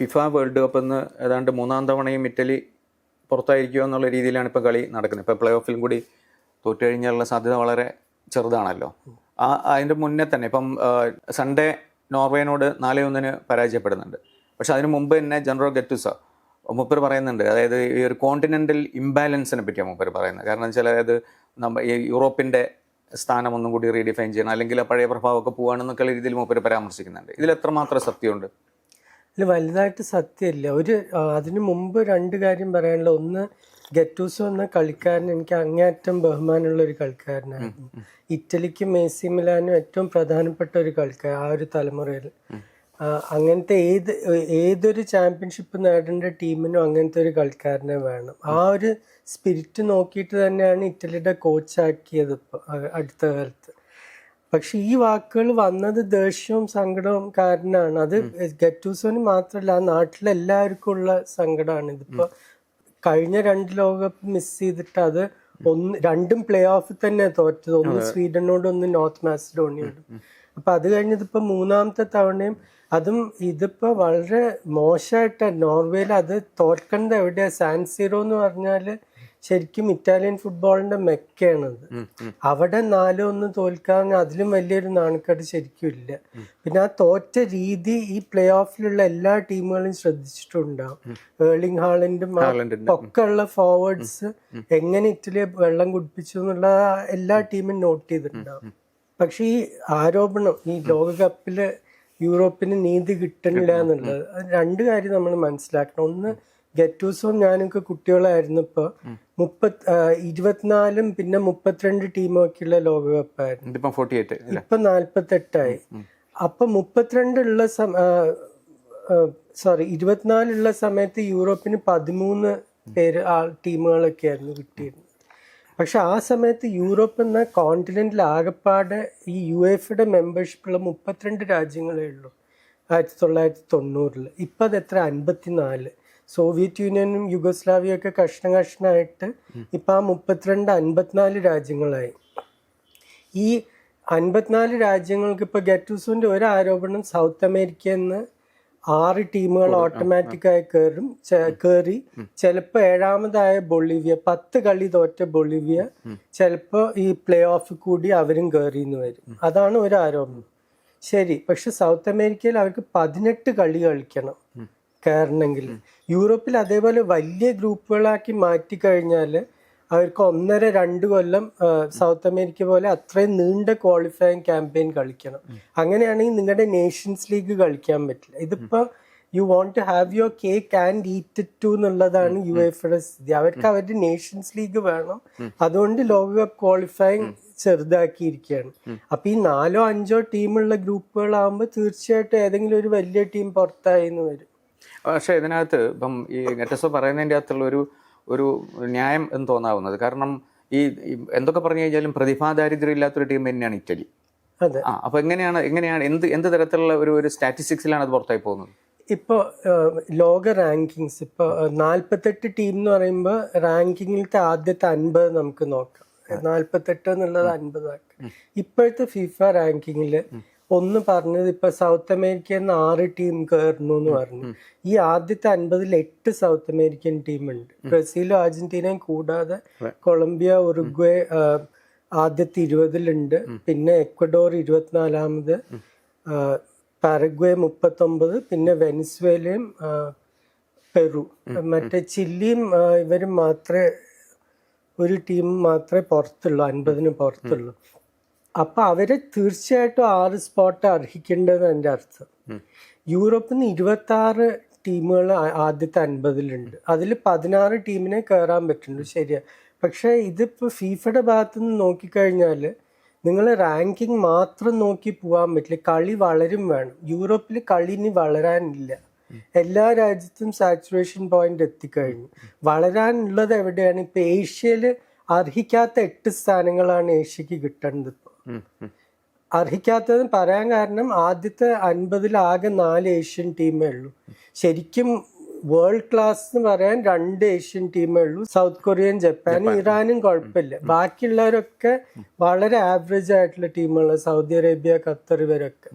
FIFA world cup എന്ന് ഏതാണ്ട് മൂന്നാം തവണയും ഇറ്റലി പുറത്തായിരിക്കുമോ എന്നുള്ള രീതിയിലാണ് ഇപ്പോൾ കളി നടക്കുന്നത്. ഇപ്പോൾ പ്ലേ ഓഫിലും കൂടി തോറ്റു കഴിഞ്ഞാലുള്ള സാധ്യത വളരെ ചെറുതാണല്ലോ. ആ അതിന്റെ മുന്നേ തന്നെ ഇപ്പം സൺഡേ നോർവേനോട് നാല് ഒന്നിന് പരാജയപ്പെടുന്നുണ്ട്. പക്ഷെ അതിന് മുമ്പ് തന്നെ ജനറൽ ഗറ്റുസ മുപ്പർ പറയുന്നുണ്ട് അതായത് ഈ ഒരു കോണ്ടിനെന്റൽ ഇംബാലൻസിനെ പറ്റിയാണ് മുപ്പർ പറയുന്നത്. കാരണം വെച്ചാൽ അതായത് നമ്മ ഈ യൂറോപ്പിന്റെ സ്ഥാനം ഒന്നും കൂടി റീഡിഫൈൻ ചെയ്യണം അല്ലെങ്കിൽ പഴയ പ്രഭാവമൊക്കെ പോവുകയാണെന്നൊക്കെയുള്ള രീതിയിൽ മൂപ്പർ പരാമർശിക്കുന്നുണ്ട്. ഇതിൽ എത്രമാത്രം സത്യമുണ്ട്? ഇതിൽ വലുതായിട്ട് സത്യമില്ല. ഒരു അതിന് അതിനു മുമ്പ് രണ്ട് കാര്യം പറയാനുള്ള ഒന്ന് ഗറ്റൂസോ എന്ന കളിക്കാരൻ എനിക്ക് അങ്ങേയറ്റം ബഹുമാനമുള്ള ഒരു കളിക്കാരനായിരുന്നു. ഇറ്റലിക്കും മേസി മിലാനും ഏറ്റവും പ്രധാനപ്പെട്ട ഒരു കളിക്കാരൻ ആ ഒരു തലമുറയിൽ. അങ്ങനത്തെ ഏത് ഏതൊരു ചാമ്പ്യൻഷിപ്പ് നേടേണ്ട ടീമിനും അങ്ങനത്തെ ഒരു കളിക്കാരനെ വേണം. ആ ഒരു സ്പിരിറ്റ് നോക്കിയിട്ട് തന്നെയാണ് ഇറ്റലിയുടെ കോച്ചാക്കിയത് ഇപ്പോൾ അടുത്ത കാലത്ത്. പക്ഷെ ഈ വാക്കുകൾ വന്നത് ദേഷ്യവും സങ്കടവും കാരണമാണ്. അത് ഗറ്റൂസോന് മാത്രമല്ല ആ നാട്ടിലെല്ലാവർക്കും ഉള്ള സങ്കടമാണ്. ഇതിപ്പോ കഴിഞ്ഞ രണ്ട് ലോകകപ്പ് മിസ് ചെയ്തിട്ട് അത് ഒന്ന് രണ്ടും പ്ലേ ഓഫിൽ തന്നെ തോറ്റത്. ഒന്ന് സ്വീഡനോട് ഒന്ന് നോർത്ത് മാസിഡോണിയോടും. അപ്പൊ അത് കഴിഞ്ഞതിപ്പോ മൂന്നാമത്തെ തവണയും അതും ഇതിപ്പോ വളരെ മോശമായിട്ട് നോർവേയിൽ അത് തോൽക്കേണ്ടത് എവിടെയാ? സാൻസീറോ എന്ന് പറഞ്ഞാൽ ശരിക്കും ഇറ്റാലിയൻ ഫുട്ബോളിന്റെ മെക്കയാണത്. അവിടെ നാലോ ഒന്ന് തോൽക്കാൻ അതിലും വലിയൊരു നാണക്കേട് ശരിക്കും ഇല്ല. പിന്നെ ആ തോറ്റ രീതി ഈ പ്ലേ ഓഫിലുള്ള എല്ലാ ടീമുകളും ശ്രദ്ധിച്ചിട്ടുണ്ടാവും ഏർലിംഗ് ഹാളിന്റെ. ഒക്കെ ഉള്ള ഫോർവേഡ്സ് എങ്ങനെ ഇറ്റലിയെ വെള്ളം കുടിപ്പിച്ചു എന്നുള്ള എല്ലാ ടീമും നോട്ട് ചെയ്തിട്ടുണ്ടാവും പക്ഷെ ഈ ആരോപണം ഈ ലോകകപ്പിൽ യൂറോപ്പിന് നീതി കിട്ടണില്ല എന്നുള്ളത് രണ്ട് കാര്യം നമ്മൾ മനസ്സിലാക്കണം. ഒന്ന് ഗറ്റൂസവും ഞാനൊക്കെ കുട്ടികളായിരുന്നപ്പോ മുപ്പത് ആ, ഇരുപത്തിനാലും പിന്നെ മുപ്പത്തിരണ്ട് ടീമൊക്കെയുള്ള ലോകകപ്പായിരുന്നു. ഇപ്പൊ നാല്പത്തെട്ടായി. അപ്പൊ മുപ്പത്തിരണ്ടുള്ള സമ സോറി ഇരുപത്തിനാലുള്ള സമയത്ത് യൂറോപ്പിന് പതിമൂന്ന് പേര് ആ ടീമുകളൊക്കെ ആയിരുന്നു കിട്ടിയിരുന്നത്. പക്ഷെ ആ സമയത്ത് യൂറോപ്പ് എന്ന കോണ്ടിനെന്റിൽ ആകപ്പാടെ ഈ യു എഫിയുടെ മെമ്പർഷിപ്പുള്ള മുപ്പത്തിരണ്ട് രാജ്യങ്ങളേ ഉള്ളൂ. ആയിരത്തി തൊള്ളായിരത്തി തൊണ്ണൂറിൽ ഇപ്പം അത് എത്ര അൻപത്തിനാല്. സോവിയറ്റ് യൂണിയനും യുഗോസ്ലാവിയ ഒക്കെ കഷ്ണ കഷ്ണമായിട്ട് ഇപ്പം ആ മുപ്പത്തിരണ്ട് അൻപത്തിനാല് രാജ്യങ്ങളായി. ഈ അൻപത്തിനാല് രാജ്യങ്ങൾക്ക് ഇപ്പോൾ ഗറ്റൂസിന്റെ ഒരു ആരോപണം സൗത്ത് അമേരിക്ക എന്ന് ആറ് ടീമുകൾ ഓട്ടോമാറ്റിക്കായി കയറും കയറി ചിലപ്പോൾ ഏഴാമതായ ബൊളീവിയ പത്ത് കളി തോറ്റ ബൊളീവിയ ചിലപ്പോൾ ഈ പ്ലേ ഓഫ് കൂടി അവരും കയറി എന്ന് വരും അതാണ് ഒരു ആരോപണം ശരി പക്ഷെ സൗത്ത് അമേരിക്കയിൽ അവർക്ക് പതിനെട്ട് കളി കളിക്കണം. കയറണമെങ്കിൽ യൂറോപ്പിൽ അതേപോലെ വലിയ ഗ്രൂപ്പുകളാക്കി മാറ്റി കഴിഞ്ഞാൽ അവർക്ക് ഒന്നര രണ്ട് കൊല്ലം സൗത്ത് അമേരിക്ക പോലെ അത്രയും നീണ്ട ക്വാളിഫയിങ് ക്യാമ്പയിൻ കളിക്കണം. അങ്ങനെയാണെങ്കിൽ നിങ്ങളുടെ നേഷൻസ് ലീഗ് കളിക്കാൻ പറ്റില്ല. ഇതിപ്പോൾ you want to have your cake and eat it too എന്നുള്ളതാണ് യു എഫ് സ്ഥിതി. അവർക്ക് അവരുടെ നേഷൻസ് ലീഗ് വേണം. അതുകൊണ്ട് ലോകകപ്പ് ക്വാളിഫയിങ് ചെറുതാക്കിയിരിക്കുകയാണ്. അപ്പൊ ഈ നാലോ അഞ്ചോ ടീമുള്ള ഗ്രൂപ്പുകളാകുമ്പോൾ തീർച്ചയായിട്ടും ഏതെങ്കിലും ഒരു വലിയ ടീം പുറത്തായി എന്ന് വരും. പക്ഷേ ഇതിനകത്ത് ഇപ്പം ഈ നെറ്റസോ പറയുന്നതിന്റെ അകത്തുള്ള ഒരു ഒരു ന്യായം എന്ന് തോന്നാവുന്നത്. കാരണം ഈ എന്തൊക്കെ പറഞ്ഞു കഴിഞ്ഞാലും പ്രതിഭാ പ്രതിഭാദാരിദ്ര്യം ഇല്ലാത്തൊരു ടീം തന്നെയാണ് ഇറ്റലി. അതെ. ആ അപ്പോൾ എങ്ങനെയാണ് എങ്ങനെയാണ് എന്ത് എന്ത് തരത്തിലുള്ള ഒരു ഒരു സ്റ്റാറ്റിസ്റ്റിക്സിലാണ് അത് പുറത്തായി പോകുന്നത്? ഇപ്പോൾ ലോക റാങ്കിങ്സ് ഇപ്പോൾ നാൽപ്പത്തെട്ട് ടീം എന്ന് പറയുമ്പോൾ റാങ്കിങ്ങിലത്തെ ആദ്യത്തെ അൻപത് നമുക്ക് നോക്കാം. നാൽപ്പത്തെട്ട് എന്നുള്ളത് അൻപതാക്കാം ഇപ്പോഴത്തെ ഫിഫ റാങ്കിങ്ങിൽ ഒന്ന് പറഞ്ഞത് ഇപ്പൊ സൗത്ത് അമേരിക്കയിൽ നിന്ന് ആറ് ടീം കയറുന്നു എന്ന് പറഞ്ഞു. ഈ ആദ്യത്തെ അൻപതിൽ എട്ട് സൗത്ത് അമേരിക്കൻ ടീം ഉണ്ട്. ബ്രസീലും അർജന്റീനയും കൂടാതെ കൊളംബിയ ഉറുഗ്വേ ആദ്യത്തെ ഇരുപതിലുണ്ട്. പിന്നെ എക്വഡോർ ഇരുപത്തിനാലാമത് പാരഗ്വേ മുപ്പത്തൊമ്പത് പിന്നെ വെനിസ്വേലയും പെറു. മറ്റേ ചില്ലിയും ഇവരും മാത്രമേ ഒരു ടീം മാത്രമേ പുറത്തുള്ളൂ അൻപതിന് പുറത്തുള്ളൂ. അപ്പൊ അവരെ തീർച്ചയായിട്ടും ആറ് സ്പോട്ട് അർഹിക്കേണ്ടത് എന്റെ അർത്ഥം. യൂറോപ്പിൽ നിന്ന് ഇരുപത്തി ആറ് ടീമുകൾ ആദ്യത്തെ അൻപതിലുണ്ട്. അതിൽ പതിനാറ് ടീമിനെ കയറാൻ പറ്റുന്നു ശരിയാ. പക്ഷേ ഇതിപ്പോൾ ഫീഫയുടെ ഭാഗത്ത് നിന്ന് നോക്കിക്കഴിഞ്ഞാൽ നിങ്ങൾ റാങ്കിങ് മാത്രം നോക്കി പോകാൻ പറ്റില്ല. കളി വളരും വേണം. യൂറോപ്പിൽ കളി ഇനി വളരാനില്ല. എല്ലാ രാജ്യത്തും സാച്ചുറേഷൻ പോയിന്റ് എത്തിക്കഴിഞ്ഞു. വളരാനുള്ളത് എവിടെയാണ്? ഇപ്പൊ ഏഷ്യയിൽ അർഹിക്കാത്ത എട്ട് സ്ഥാനങ്ങളാണ് ഏഷ്യക്ക് കിട്ടേണ്ടത് ഇപ്പോൾ. അർഹിക്കാത്തത് പറയാൻ കാരണം ആദ്യത്തെ അൻപതിലാകെ നാല് ഏഷ്യൻ ടീമേ ഉള്ളൂ. ശരിക്കും വേൾഡ് ക്ലാസ് എന്ന് പറയാൻ രണ്ട് ഏഷ്യൻ ടീമേ ഉള്ളൂ. സൗത്ത് കൊറിയൻ ജപ്പാനും ഇറാനും കുഴപ്പമില്ല. ബാക്കിയുള്ളവരൊക്കെ വളരെ ആവറേജ് ആയിട്ടുള്ള ടീമുകൾ സൗദി അറേബ്യ ഖത്തർ ഇവരൊക്കെ.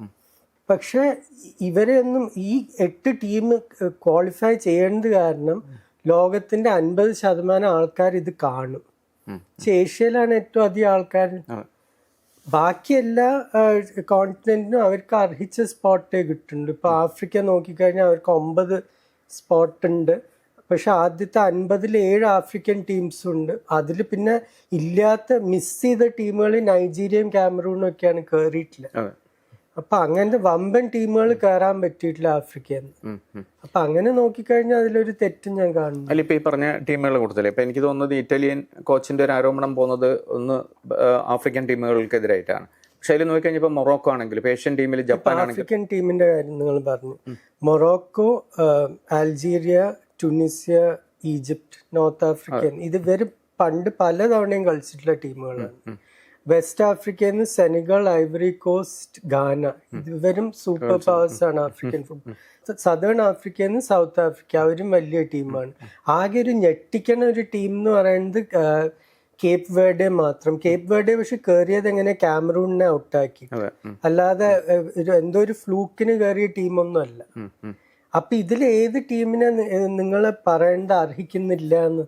പക്ഷെ ഇവരെയൊന്നും ഈ എട്ട് ടീം ക്വാളിഫൈ ചെയ്യേണ്ടത് കാരണം ലോകത്തിന്റെ അൻപത് ശതമാനം ആൾക്കാർ ഇത് കാണും. ഏഷ്യയിലാണ് ഏറ്റവും അധികം ആൾക്കാർ. ബാക്കി എല്ലാ അവർക്ക് അർഹിച്ച സ്പോട്ടേ കിട്ടുന്നുണ്ട്. ഇപ്പൊ ആഫ്രിക്ക നോക്കിക്കഴിഞ്ഞാൽ അവർക്ക് ഒമ്പത് സ്പോട്ട് ഉണ്ട്. പക്ഷെ ആദ്യത്തെ അൻപതിൽ ഏഴ് ആഫ്രിക്കൻ ടീംസും ഉണ്ട്. അതിൽ പിന്നെ ഇല്ലാത്ത മിസ് ചെയ്ത ടീമുകൾ നൈജീരിയയും ക്യാമറൂണും ഒക്കെയാണ് കയറിയിട്ടില്ല അപ്പൊ അങ്ങനത്തെ വമ്പൻ ടീമുകൾ കയറാൻ പറ്റിയിട്ടില്ല ആഫ്രിക്കയിൽ. അപ്പൊ അങ്ങനെ നോക്കിക്കഴിഞ്ഞാൽ അതിലൊരു തെറ്റ് ഞാൻ കാണുന്നു അല്ല ഇപ്പൊ ഈ പറഞ്ഞ ടീമുകളെ കൂടുതൽ ഇപ്പൊ എനിക്ക് തോന്നുന്നത് ഇറ്റാലിയൻ കോച്ചിന്റെ ഒരു ആരോപണം പോകുന്നത് ഒന്ന് ആഫ്രിക്കൻ ടീമുകൾക്കെതിരായിട്ടാണ്. പക്ഷെ അതിൽ നോക്കിക്കഴിഞ്ഞാൽ മൊറോക്കോ ആണെങ്കിൽ ഏഷ്യൻ ടീമിൽ ജപ്പാൻ ആഫ്രിക്കൻ ടീമിന്റെ കാര്യം നിങ്ങൾ പറഞ്ഞു. Morocco Algeria Tunisia Egypt Egypt north African ഇത് വെറും പണ്ട് പലതവണയും കളിച്ചിട്ടുള്ള ടീമുകളാണ്. വെസ്റ്റ് ആഫ്രിക്കയിൽ നിന്ന് സെനഗൾ ഐവറി കോസ്റ്റ് ഗാന ഇവരും സൂപ്പർ പവേഴ്സ് ആണ് ആഫ്രിക്കൻ ഫുട്ബോൾ സദേൺ ആഫ്രിക്കയിൽ നിന്ന് സൗത്ത് ആഫ്രിക്ക അവരും വലിയ ടീമാണ് ആകെ ഒരു ഞെട്ടിക്കണ ഒരു ടീം എന്ന് പറയുന്നത് കേപ്പ് വേർഡെ മാത്രം. കേപ്പ് വേർഡേ പക്ഷെ കയറിയത് എങ്ങനെ? ക്യാമറൂണിനെ ഔട്ടാക്കി അല്ലാതെ എന്തോ ഒരു ഫ്ലൂക്കിന് കയറിയ ടീമൊന്നും അല്ല. അപ്പൊ ഇതിൽ ഏത് ടീമിനെ നിങ്ങൾ പറയേണ്ട അർഹിക്കുന്നില്ല എന്ന്.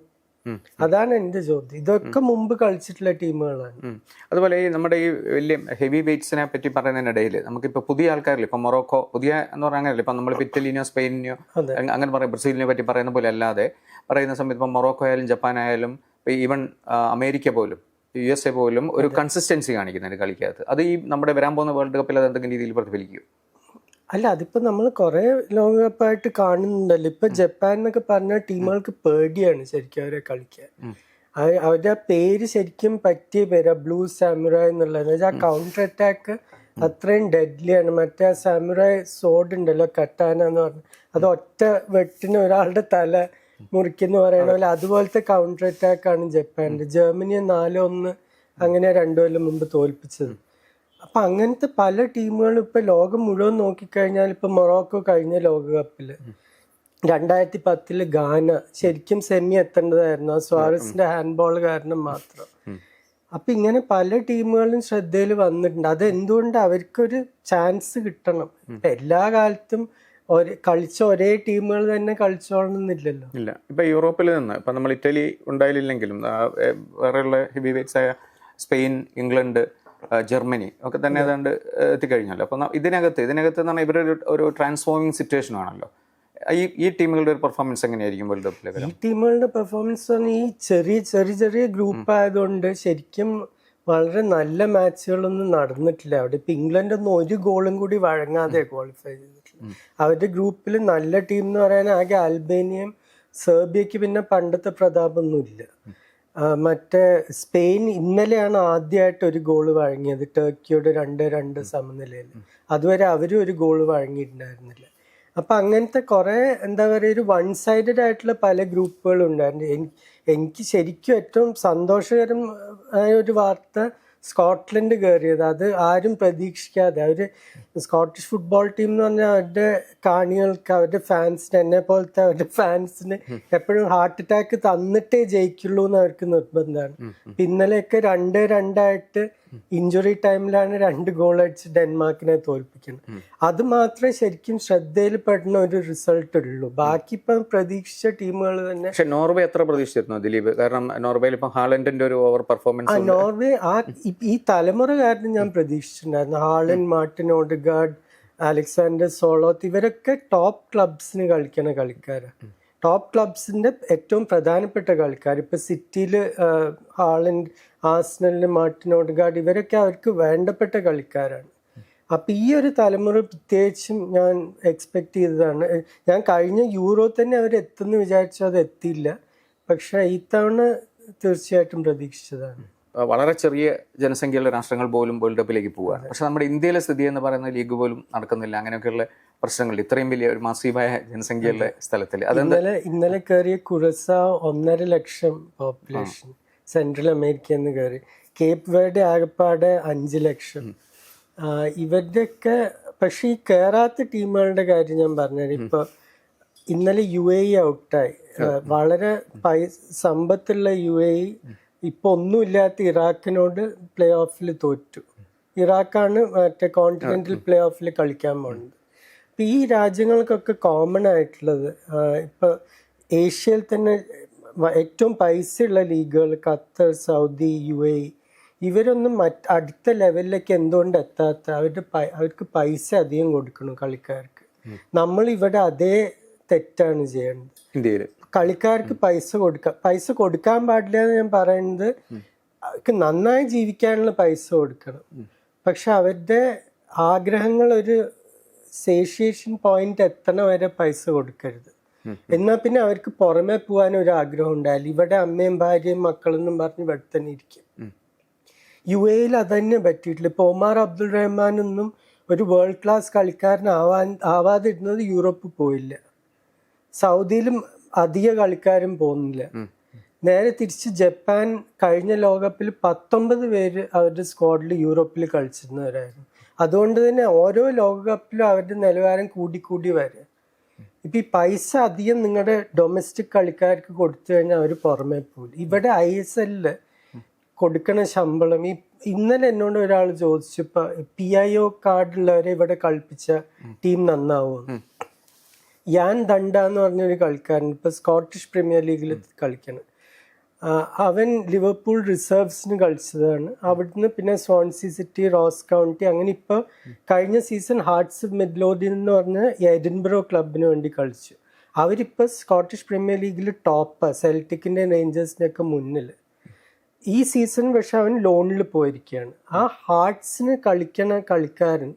അതാണ് എന്റെ ചോദ്യം. ഇതൊക്കെ മുമ്പ് കളിച്ചിട്ടുള്ള ടീമുകളാണ്. അതുപോലെ ഈ നമ്മുടെ ഈ വലിയ ഹെവി വെയ്റ്റ്സിനെ പറ്റി പറയുന്നതിനിടയിൽ നമുക്കിപ്പോൾ പുതിയ ആൾക്കാരില്ല? ഇപ്പൊ മൊറോക്കോ പുതിയ എന്ന് പറഞ്ഞാൽ ഇപ്പൊ നമ്മൾ ഇറ്റലിനോ സ്പെയിനിനോ അതെ. അങ്ങ- അങ്ങനെ പറയും. ബ്രസീലിനെ പറ്റി പറയുന്ന പോലെ അല്ലാതെ പറയുന്ന സമയത്ത് ഇപ്പം മൊറോക്കോ ആയാലും ജപ്പാൻ ആയാലും ഈവൻ അമേരിക്ക പോലും യു എസ് എ പോലും ഒരു കൺസിസ്റ്റൻസി കാണിക്കുന്നുണ്ട് കളിക്കകത്ത്. അത് ഈ നമ്മുടെ വരാൻ പോകുന്ന വേൾഡ് കപ്പിൽ അത് എന്തെങ്കിലും രീതിയിൽ പ്രതിഫലിക്കും. അല്ല അതിപ്പോ നമ്മൾ കുറെ ലോകകപ്പായിട്ട് കാണുന്നുണ്ടല്ലോ. ഇപ്പൊ ജപ്പാൻ എന്നൊക്കെ പറഞ്ഞ ടീമുകൾക്ക് പേടിയാണ് ശരിക്കും അവരെ കളിക്കാൻ. അവ- അവരുടെ ആ പേര് ശരിക്കും പറ്റിയ പേരാ ബ്ലൂ സാമുറായ് എന്നുള്ളത്. എന്ന് വെച്ചാൽ കൗണ്ടർ അറ്റാക്ക് അത്രയും ഡെഡ്ലിയാണ് മറ്റേ ആ സാമുറായ് സോഡ് ഉണ്ടല്ലോ കട്ടാന എന്ന് പറഞ്ഞു. അത് ഒറ്റ വെട്ടിന് ഒരാളുടെ തല മുറിക്കുന്ന പറയണ പോലെ അതുപോലത്തെ കൗണ്ടർ അറ്റാക്ക് ആണ് ജപ്പാന്റെ ജർമ്മനിയെ നാലോ ഒന്ന് അങ്ങനെ രണ്ടു കൊല്ലം മുമ്പ് തോൽപ്പിച്ചത്. അപ്പൊ അങ്ങനത്തെ പല ടീമുകളും ഇപ്പൊ ലോകം മുഴുവൻ നോക്കിക്കഴിഞ്ഞാൽ ഇപ്പൊ മൊറോക്കോ കഴിഞ്ഞ ലോകകപ്പിൽ. രണ്ടായിരത്തി പത്തിൽ ഗാന ശരിക്കും സെമി എത്തേണ്ടതായിരുന്നു. ആ സ്വാറസിന്റെ ഹാൻഡ്ബോൾ കാരണം മാത്രം. അപ്പൊ ഇങ്ങനെ പല ടീമുകളും ശ്രദ്ധയിൽ വന്നിട്ടുണ്ട്. അത് എന്തുകൊണ്ട് അവർക്കൊരു ചാൻസ് കിട്ടണം? എല്ലാ കാലത്തും ഒരേ കളിച്ച ഒരേ ടീമുകൾ തന്നെ കളിച്ചോളണമെന്നില്ലല്ലോ ഇല്ല. ഇപ്പൊ യൂറോപ്പിൽ നിന്ന് ഇപ്പൊ നമ്മൾ ഇറ്റലി ഉണ്ടായില്ലെങ്കിലും വേറെയുള്ള ഹെവി വെയ്റ്റ്സ് ആയ സ്പെയിൻ ഇംഗ്ലണ്ട് ജർമ്മനി ഒക്കെ തന്നെ ഏതാണ്ട് എത്തിക്കഴിഞ്ഞല്ലോ. അപ്പം ഇതിനകത്ത് ഇതിനകത്ത് എന്ന് പറഞ്ഞാൽ ഇവരൊരു ഒരു ട്രാൻസ്ഫോമിങ് സിറ്റുവേഷൻ ആണല്ലോ. ഈ ഈ ടീമുകളുടെ ഒരു പെർഫോമൻസ് എങ്ങനെയായിരിക്കും വേൾഡ് കപ്പിൽ ഈ ടീമുകളുടെ പെർഫോമൻസ് ഈ ചെറിയ ചെറിയ ചെറിയ ഗ്രൂപ്പ് ആയതുകൊണ്ട് ശരിക്കും വളരെ നല്ല മാച്ചുകളൊന്നും നടന്നിട്ടില്ല. അവിടെ ഇപ്പം ഇംഗ്ലണ്ട് ഒന്നും ഒരു ഗോളും കൂടി വഴങ്ങാതെ ക്വാളിഫൈ ചെയ്തിട്ടില്ല. അവരുടെ ഗ്രൂപ്പിൽ നല്ല ടീം എന്ന് പറയാൻ ആകെ അൽബേനിയം സെർബിയക്ക് പിന്നെ പണ്ടത്തെ പ്രതാപമൊന്നുമില്ല മറ്റേ സ്പെയിൻ ഇന്നലെയാണ് ആദ്യമായിട്ട് ഒരു ഗോൾ വഴങ്ങിയത് ടർക്കിയോട് രണ്ട് രണ്ട് സമനിലയിൽ അതുവരെ അവരും ഒരു ഗോൾ വഴങ്ങിയിട്ടുണ്ടായിരുന്നില്ല. അപ്പം അങ്ങനത്തെ കുറേ എന്താ പറയുക ഒരു വൺ സൈഡഡ് ആയിട്ടുള്ള പല ഗ്രൂപ്പുകളും ഉണ്ടായിരുന്നു എനിക്ക് ശരിക്കും ഏറ്റവും സന്തോഷകരം ആയ ഒരു വാർത്ത സ്കോട്ട്ലൻഡ് കയറിയത്. അത് ആരും പ്രതീക്ഷിക്കാതെ. അവർ സ്കോട്ടിഷ് ഫുട്ബോൾ ടീം എന്ന് പറഞ്ഞാൽ അവരുടെ കാണികൾക്ക് അവരുടെ ഫാൻസിന് എന്നെ പോലത്തെ അവരുടെ ഫാൻസിന് എപ്പോഴും ഹാർട്ട് അറ്റാക്ക് തന്നിട്ടേ ജയിക്കുള്ളൂ എന്ന് അവർക്ക് നിർബന്ധമാണ്. ഇന്നലെയൊക്കെ രണ്ട് രണ്ടായിട്ട് ഇഞ്ചുറി ടൈമിലാണ് രണ്ട് ഗോൾ അടിച്ച് ഡെൻമാർക്കിനെ തോൽപ്പിക്കുന്നത്. അത് മാത്രമേ ശരിക്കും ശ്രദ്ധയിൽപ്പെടുന്ന ഒരു റിസൾട്ട് ഉള്ളൂ. ബാക്കി ഇപ്പം പ്രതീക്ഷിച്ച ടീമുകൾ തന്നെ പക്ഷെ നോർവേ എത്ര പ്രതീക്ഷിച്ചിരുന്നു ദിലീപ്? കാരണം നോർവേയിൽ ഇപ്പം ഹാളൻഡിന്റെ ഒരു ഓവർ ആ പെർഫോമൻസ് നോർവേ ആ ഈ- തലമുറ കാരണം ഞാൻ പ്രതീക്ഷിച്ചിട്ടുണ്ടായിരുന്നു. ഹാളൻ മാർട്ടിൻ ഓഡ്ഗാർഡ് അലക്സാണ്ടർ സോളോത്ത് ഇവരൊക്കെ ടോപ്പ് ക്ലബ്സിന് കളിക്കുന്ന കളിക്കാരാണ് ടോപ്പ് ക്ലബ്സിന്റെ ഏറ്റവും പ്രധാനപ്പെട്ട കളിക്കാർ ഇപ്പോൾ സിറ്റിയിൽ ഹാളൻഡ് ആസ്നലിന് മാർട്ടിൻ ഓഡഗാർഡ് ഇവരൊക്കെ അവർക്ക് വേണ്ടപ്പെട്ട കളിക്കാരാണ്. അപ്പം ഈ ഒരു തലമുറ പ്രത്യേകിച്ചും ഞാൻ എക്സ്പെക്റ്റ് ചെയ്തതാണ്. ഞാൻ കഴിഞ്ഞ യൂറോ തന്നെ അവർ എത്തുമെന്ന് വിചാരിച്ചു അത് എത്തിയില്ല. പക്ഷെ ഇത്തവണ തീർച്ചയായിട്ടും പ്രതീക്ഷിച്ചതാണ്. വളരെ ചെറിയ ജനസംഖ്യയുള്ള രാഷ്ട്രങ്ങൾ പോലും വേൾഡ് കപ്പിലേക്ക് പോവുകയാണ്. പക്ഷെ നമ്മുടെ ഇന്ത്യയിലെ സ്ഥിതി എന്ന് പറയുന്ന ലീഗ് പോലും നടക്കുന്നില്ല. അങ്ങനെയൊക്കെയുള്ള പ്രശ്നങ്ങൾ ഇത്രയും വലിയ ഒരു മാസീവായ ജനസംഖ്യയുള്ള സ്ഥലത്തിൽ അതെന്താ ഇന്നലെ ഇന്നലെ കയറിയ കുറസ ഒന്നര ലക്ഷം പോപ്പുലേഷൻ സെൻട്രൽ അമേരിക്ക എന്ന് കയറി കേപ്പ് വേർഡ് ആകപ്പാടെ അഞ്ച് ലക്ഷം. ഇവരുടെയൊക്കെ പക്ഷെ ഈ കയറാത്ത ടീമുകളുടെ കാര്യം ഞാൻ പറഞ്ഞത് ഇപ്പൊ ഇന്നലെ യു എ ഔട്ടായി വളരെ പൈ സമ്പത്തുള്ള യു എ ഇ ഇപ്പൊ ഒന്നുമില്ലാത്ത ഇറാഖിനോട് പ്ലേ ഓഫിൽ തോറ്റു. ഇറാഖാണ് മറ്റേ കോണ്ടിനെന്റൽ പ്ലേ ഓഫിൽ കളിക്കാൻ പോകുന്നത് അപ്പൊ ഈ രാജ്യങ്ങൾക്കൊക്കെ കോമൺ ആയിട്ടുള്ളത് ആ, ഇപ്പൊ ഏഷ്യയിൽ തന്നെ ഏറ്റവും ഏറ്റവും പൈസയുള്ള ലീഗുകൾ ഖത്തർ സൗദി യു എ ഇവരൊന്നും മറ്റ് അടുത്ത ലെവലിലേക്ക് എന്തുകൊണ്ട് എത്താത്ത അവരുടെ അവർക്ക് പൈസ അധികം കൊടുക്കണം കളിക്കാർക്ക്. നമ്മൾ ഇവിടെ അതേ തെറ്റാണ് ചെയ്യേണ്ടത്. ഇന്ത്യയിൽ കളിക്കാർക്ക് പൈസ കൊടുക്കാം പൈസ കൊടുക്കാൻ പാടില്ല എന്ന് ഞാൻ പറയുന്നത് അവർക്ക് നന്നായി ജീവിക്കാനുള്ള പൈസ കൊടുക്കണം. പക്ഷെ അവരുടെ ആഗ്രഹങ്ങൾ ഒരു സേഷ്യേഷൻ പോയിന്റ് എത്തണ വരെ പൈസ കൊടുക്കരുത്. എന്നാൽ പിന്നെ അവർക്ക് പുറമെ പോകാൻ ഒരു ആഗ്രഹം ഉണ്ടായാലും ഇവിടെ അമ്മയും ഭാര്യയും മക്കളെന്നും പറഞ്ഞ് ഇവിടെ തന്നെ ഇരിക്കും. യു എയിൽ അതന്നെ പറ്റിയിട്ടില്ല. ഇപ്പൊ ഒമാർ അബ്ദുൾ റഹ്മാനൊന്നും ഒരു വേൾഡ് ക്ലാസ് കളിക്കാരനാവാൻ ആവാതിരുന്നത് യൂറോപ്പ് പോയില്ല. സൗദിയിലും അധിക കളിക്കാരും പോകുന്നില്ല. നേരെ തിരിച്ച് ജപ്പാൻ കഴിഞ്ഞ ലോകകപ്പിൽ പത്തൊമ്പത് പേര് അവരുടെ സ്ക്വാഡിൽ യൂറോപ്പിൽ കളിച്ചിരുന്നവരായിരുന്നു. അതുകൊണ്ട് തന്നെ ഓരോ ലോകകപ്പിലും അവരുടെ നിലവാരം കൂടിക്കൂടി കൂടി വരിക ഇപ്പൊ ഈ പൈസ അധികം നിങ്ങളുടെ ഡൊമസ്റ്റിക് കളിക്കാർക്ക് കൊടുത്തു കഴിഞ്ഞാൽ അവർ പുറമേ പോകും ഇവിടെ ഐ എസ് എല്ലിൽ കൊടുക്കണ ശമ്പളം. ഈ ഇന്നലെ എന്നോട് ഒരാൾ ചോദിച്ചു ഇപ്പൊ പി ഐ ഒ കാർഡുള്ളവരെ ഇവിടെ കളിപ്പിച്ച ടീം നന്നാവും? യാൻ ദണ്ട എന്ന് പറഞ്ഞൊരു കളിക്കാരൻ ഇപ്പോൾ സ്കോട്ടിഷ് പ്രീമിയർ ലീഗിൽ കളിക്കണം. അവൻ ലിവർപൂൾ റിസർവ്സിന് കളിച്ചതാണ്. അവിടുന്ന് പിന്നെ സോൺസി സിറ്റി റോസ് കൗണ്ടി അങ്ങനെ ഇപ്പോൾ കഴിഞ്ഞ സീസൺ ഹാർട്സ് മിഡ്ലോഡിൻ എന്ന് പറഞ്ഞ എഡിൻബ്രോ ക്ലബിന് വേണ്ടി കളിച്ചു. അവരിപ്പോൾ സ്കോട്ടിഷ് പ്രീമിയർ ലീഗിൽ ടോപ്പ് സെൽറ്റിക്കിന്റെ റേഞ്ചേഴ്സിന്റെയൊക്കെ മുന്നിൽ ഈ സീസൺ പക്ഷെ അവൻ ലോണിൽ പോയിരിക്കുകയാണ്. ആ ഹാർട്സിന് കളിക്കണ കളിക്കാരൻ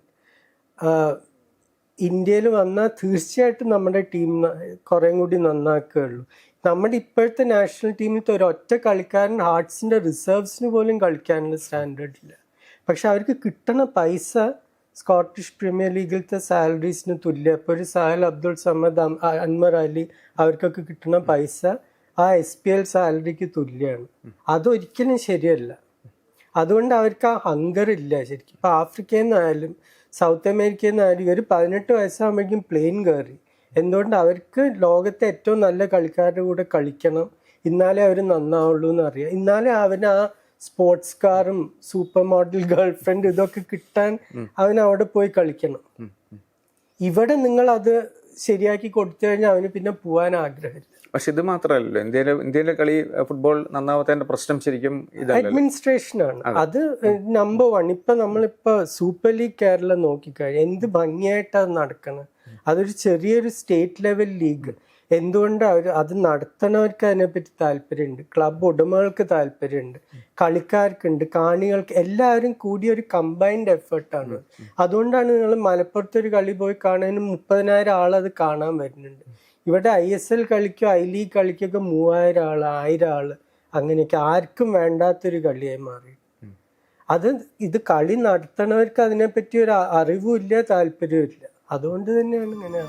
ഇന്ത്യയിൽ വന്നാൽ തീർച്ചയായിട്ടും നമ്മുടെ ടീം കുറേം കൂടി നന്നാക്കുകയുള്ളൂ. നമ്മുടെ ഇപ്പോഴത്തെ നാഷണൽ ടീമിലത്തെ ഒരൊറ്റ കളിക്കാരൻ ഹാർട്സിന്റെ റിസർവ്സിന് പോലും കളിക്കാനുള്ള സ്റ്റാൻഡേർഡ് ഇല്ല. പക്ഷെ അവർക്ക് കിട്ടണ പൈസ സ്കോട്ടിഷ് പ്രീമിയർ ലീഗിലത്തെ സാലറീസിന് തുല്യം. ഇപ്പോൾ ഒരു സഹൽ അബ്ദുൾ സമദ് അൻമർ അലി അവർക്കൊക്കെ കിട്ടുന്ന പൈസ ആ എസ് പി എൽ സാലറിക്ക് തുല്യമാണ് അതൊരിക്കലും ശരിയല്ല. അതുകൊണ്ട് അവർക്ക് ആ ഹങ്കർ ഇല്ല ശരിക്കും. ഇപ്പോൾ ആഫ്രിക്കയിൽ നിന്നായാലും സൗത്ത് അമേരിക്കയിൽ നിന്നായാലും ഇവർ പതിനെട്ട് വയസ്സാകുമ്പോഴേക്കും പ്ലെയിൻ കയറി എന്തുകൊണ്ട് അവർക്ക് ലോകത്തെ ഏറ്റവും നല്ല കളിക്കാരുടെ കൂടെ കളിക്കണം? ഇന്നാലേ അവർ നന്നാവുള്ളൂ എന്ന് അറിയാം എന്നാലേ അവന് ആ സ്പോർട്സ് കാറും സൂപ്പർ മോഡൽ ഗേൾ ഫ്രണ്ട് ഇതൊക്കെ കിട്ടാൻ അവൻ അവിടെ പോയി കളിക്കണം. ഇവിടെ നിങ്ങൾ അത് ശരിയാക്കി കൊടുത്തു കഴിഞ്ഞാൽ അവന് പിന്നെ പോകാൻ ആഗ്രഹമില്ല. പക്ഷെ ഇത് മാത്രമല്ലല്ലോ. ഇന്ത്യയിലെ ഇന്ത്യയിലെ കളി ഫുട്ബോൾ നന്നാവാത്തതിന്റെ പ്രശ്നം ശരിക്കും ആണ്. അത്. നമ്പർ വൺ ഇപ്പൊ നമ്മളിപ്പോ സൂപ്പർ ലീഗ് കേരള നോക്കിക്കഴിഞ്ഞാൽ എന്ത് ഭംഗിയായിട്ടാണ് നടക്കുന്നത് അതൊരു ചെറിയൊരു സ്റ്റേറ്റ് ലെവൽ ലീഗ് എന്തുകൊണ്ട് അവർ അത് നടത്തണവർക്ക് അതിനെപ്പറ്റി താല്പര്യമുണ്ട്? ക്ലബ് ഉടമകൾക്ക് താല്പര്യമുണ്ട്. കളിക്കാർക്കുണ്ട് കാണികൾക്ക് എല്ലാവരും കൂടി ഒരു കമ്പൈൻഡ് എഫേർട്ടാണ് അതുകൊണ്ടാണ് നിങ്ങൾ മലപ്പുറത്ത് ഒരു കളി പോയി കാണാനും മുപ്പതിനായിരം ആളത് കാണാൻ വരുന്നുണ്ട്. ഇവിടെ ഐ എസ് എൽ കളിക്കോ ഐ ലീഗ് കളിക്കൊക്കെ മൂവായിരം ആൾ ആയിരം ആൾ അങ്ങനെയൊക്കെ ആർക്കും വേണ്ടാത്തൊരു കളിയായി മാറി. അത് ഇത് കളി നടത്തണവർക്ക് അതിനെപ്പറ്റി ഒരു അറിവുമില്ല അറിവും താല്പര്യവും ഇല്ല അതുകൊണ്ട് തന്നെയാണ് ഇങ്ങനെ